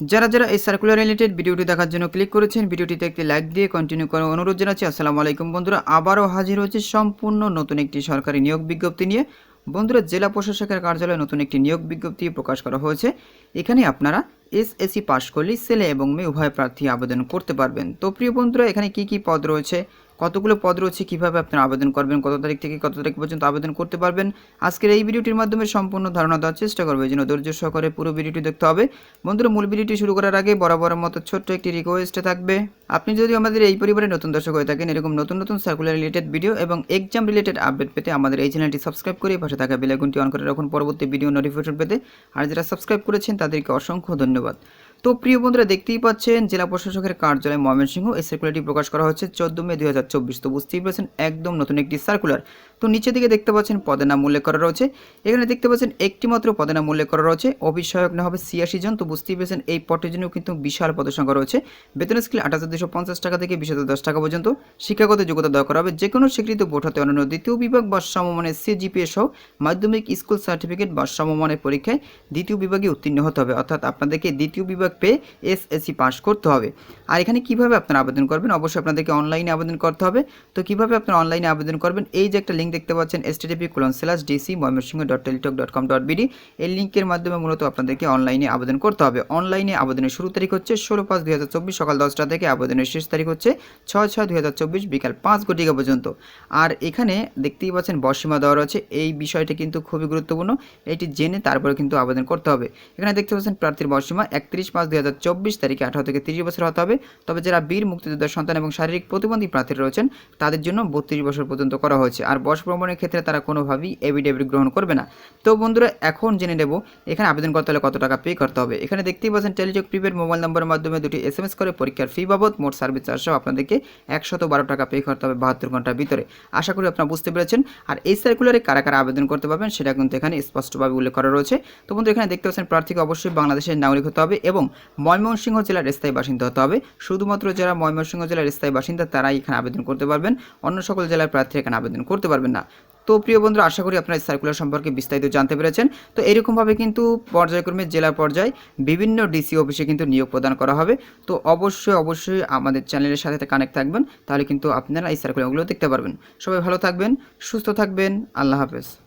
যারা যারা এই সার্কুলার রিলেটেড ভিডিওটি দেখার জন্য ক্লিক করেছেন, ভিডিওটিতে একটি লাইক দিয়ে কন্টিনিউ করার অনুরোধ জানাচ্ছি। আসসালামু আলাইকুম বন্ধুরা, আবারও হাজির হয়েছে সম্পূর্ণ নতুন একটি সরকারি নিয়োগ বিজ্ঞপ্তি নিয়ে। বন্ধুরা, জেলা প্রশাসকের কার্যালয়ে নতুন একটি নিয়োগ বিজ্ঞপ্তি প্রকাশ করা হয়েছে। এখানে আপনারা এসএসসি পাশ করলে ছেলে এবং মেয়ে উভয় প্রার্থী আবেদন করতে পারবেন। তো প্রিয় বন্ধুরা, এখানে কি কি পদ রয়েছে? কতগুলো পদ রয়েছে, কীভাবে আপনারা আবেদন করবেন, কত তারিখ থেকে কত তারিখ পর্যন্ত আবেদন করতে পারবেন, আজকের এই ভিডিওটির মাধ্যমে সম্পূর্ণ ধারণা দেওয়ার চেষ্টা করব। জন্য ধৈর্য সহকারে পুরো ভিডিওটি দেখতে হবে। বন্ধুরা, মূল ভিডিওটি শুরু করার আগে বরাবরের মতো ছোট্ট একটি রিকোয়েস্টে থাকবে। আপনি যদি আমাদের এই পরিবারে নতুন দর্শক হয়ে থাকেন, এরকম নতুন নতুন সার্কুলার রিলেটেড ভিডিও এবং এক্সাম রিলেটেড আপডেট পেতে আমাদের এই চ্যানেলটি সাবস্ক্রাইব করে পাশে থাকা বেলাইকনটি অন করে রাখুন। পরবর্তী ভিডিও নোটিফিকেশন পেতে আর যারা সাবস্ক্রাইব করেছেন, তাদেরকে অসংখ্য ধন্যবাদ। তো প্রিয় বন্ধুরা, দেখতেই পাচ্ছেন জেলা প্রশাসকের কার্যালয় ময়মনসিংহ এই সার্কুলারটি প্রকাশ করা হচ্ছে চোদ্দ মে দু হাজার চব্বিশ। তো বুঝতেই পারছেন, একদম নতুন একটি সার্কুলার তো নিচের দিকে দেখতে পাচ্ছেন পদের নাম উল্লেখ করা রয়েছে। এখানে দেখতে পাচ্ছেন একটি মাত্র পদের নাম উল্লেখ করা রয়েছে। সহায়ক না হবে ছিয়াশি জন। তো বুঝতেই পেরেছেন এই পটের জন্য কিন্তু বিশাল পদসংখ্যা রয়েছে। বেতন স্কেল আট হাজার দুশো পঞ্চাশ টাকা থেকে বিশ হাজার দশ টাকা পর্যন্ত। শিক্ষাগত যোগ্যতা দেওয়া করা হবে। যে কোনো স্বীকৃত বোর্ড হতে অন্যান্য দ্বিতীয় বিভাগ বা সমমানের সিজিপিএ সহ মাধ্যমিক স্কুল সার্টিফিকেট বা সমমানের পরীক্ষায় দ্বিতীয় বিভাগে উত্তীর্ণ হতে হবে। অর্থাৎ আপনাদেরকে দ্বিতীয় বিভাগ পেয়ে এসএসসি পাস করতে হবে। আর এখানে কীভাবে আপনারা আবেদন করবেন? অবশ্যই আপনাদেরকে অনলাইনে আবেদন করতে হবে। তো কীভাবে আপনারা অনলাইনে আবেদন করবেন? এই যে একটা লিঙ্ক দেখতে পাচ্ছেন এসটিডিপি colon slash DC Mymensingh dot Teletalk dot com dot BD এই লিঙ্কের মাধ্যমে মূলত আপনাদেরকে অনলাইনে আবেদন করতে হবে। অনলাইনে আবেদনের শুরু তারিখ হচ্ছে ষোলো পাঁচ দুই হাজার চব্বিশ সকাল দশটা থেকে আবেদনের শেষ তারিখ হচ্ছে ছয় ছয় দুই হাজার চব্বিশ বিকাল পাঁচ ঘটিকা পর্যন্ত। আর এখানে দেখতেই পাচ্ছেন বসীমা দেওয়া রয়েছে। এই বিষয়টি কিন্তু খুবই গুরুত্বপূর্ণ। এটি জেনে তারপরে কিন্তু আবেদন করতে হবে। এখানে দেখতে পাচ্ছেন প্রার্থীর বসীমা একত্রিশ পাঁচ দুই হাজার চব্বিশ তারিখে আঠারো থেকে তিরিশ বছর হতে হবে। তবে যারা বীর মুক্তিযোদ্ধার সন্তান এবং শারীরিক প্রতিবন্ধী প্রার্থীরা রয়েছেন, তাদের জন্য বত্রিশ বছর পর্যন্ত করা হয়েছে। আর বয়স প্রমাণের ক্ষেত্রে তারা কোনোভাবেই এভিডেভিট গ্রহণ করবে না। তো বন্ধুরা, এখন জেনে নেব, এখানে আবেদন করতে হলে কত টাকা পে করতে হবে। এখানে দেখতেই পাচ্ছেন টেলিটক প্রিপেড মোবাইল নম্বরের মাধ্যমে দুটি এস এস করে পরীক্ষার ফি বাবদ মোট সার্ভিস চার্জ সহ আপনাদেরকে একশত বারো টাকা পে করতে হবে বাহাত্তর ঘণ্টার ভিতরে। আশা করি আপনারা বুঝতে পেরেছেন। আর এই সার্কুলারে কারা কারা আবেদন করতে পারবেন সেটা কিন্তু এখানে স্পষ্টভাবে উল্লেখ করা রয়েছে। তো বন্ধু এখানে দেখতে পাচ্ছেন, প্রার্থীকে অবশ্যই বাংলাদেশের নাগরিক হতে হবে এবং ময়মনসিংহ জেলার স্থায়ী বাসিন্দা হতে হবে। শুধুমাত্র যারা ময়মনসিংহ জেলার স্থায়ী বাসিন্দা, তারাই এখানে আবেদন করতে পারবেন। অন্য সকল জেলার প্রার্থী এখানে আবেদন করতে পারবেন। না। তো প্রিয় বন্ধুরা, আশা করি আপনারা সার্কুলার সম্পর্কে বিস্তারিত জানতে পেরেছেন। তো এরকমভাবে কিন্তু পর্যায়ক্রমে জেলা পর্যায়ে বিভিন্ন ডিসি অফিসে কিন্তু নিয়োগ প্রদান করা হবে। তো অবশ্যই অবশ্যই আমাদের চ্যানেলের সাথে কানেক্ট থাকবেন। তাহলে কিন্তু আপনারা এই সার্কুলারগুলো দেখতে পারবেন। সবাই ভালো থাকবেন, সুস্থ থাকবেন। আল্লাহ হাফেজ।